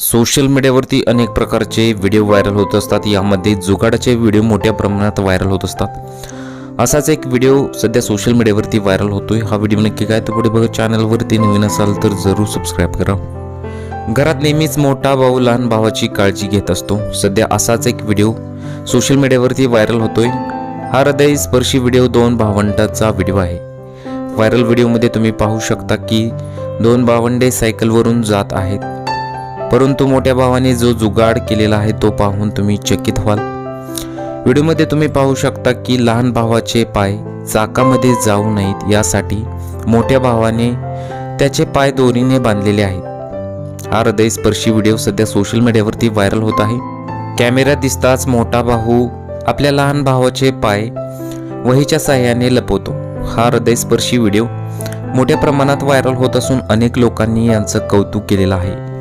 Social मीडियावरती अनेक प्रकारचे व्हिडिओ व्हायरल होत असतात. यामध्ये जुगाडाचे व्हिडिओ मोठ्या प्रमाणात व्हायरल होत असतात. असाच एक व्हिडिओ सध्या सोशल मीडियावरती व्हायरल होतोय. हा व्हिडिओ नक्की काय तर पुढे बघा चॅनलवरती नवीन असाल तर जरूर सबस्क्राईब करा. घरात नेहमीच मोठा भाऊ लहान भावाची काळजी घेत असतो. सध्या असाच एक व्हिडिओ सोशल मीडियावरती व्हायरल होतोय. हा हृदय स्पर्शी व्हिडिओ दोन भावंडाचा व्हिडिओ आहे. व्हायरल व्हिडिओमध्ये तुम्ही पाहू शकता की दोन भावंडे सायकलवरून जात आहेत. परंतु मोठ्या भावाने जो जुगाड केलेला आहे तो पाहून तुम्ही चकित व्हाल. व्हिडिओमध्ये तुम्ही पाहू शकता की लहान भावाचे पाय चाकामध्ये जाऊ नयेत यासाठी मोठ्या भावाने त्याचे पाय दोरीने बांधलेले आहेत. हा हृदयस्पर्शी व्हिडिओ सध्या सोशल मीडियावरती व्हायरल होत आहे. कॅमेऱ्यात दिसताच मोठा भाऊ आपल्या लहान भावाचे पाय वहीच्या साह्याने लपवतो. हा हृदयस्पर्शी व्हिडिओ मोठ्या प्रमाणात व्हायरल होत असून अनेक लोकांनी यांचं कौतुक केलेलं आहे.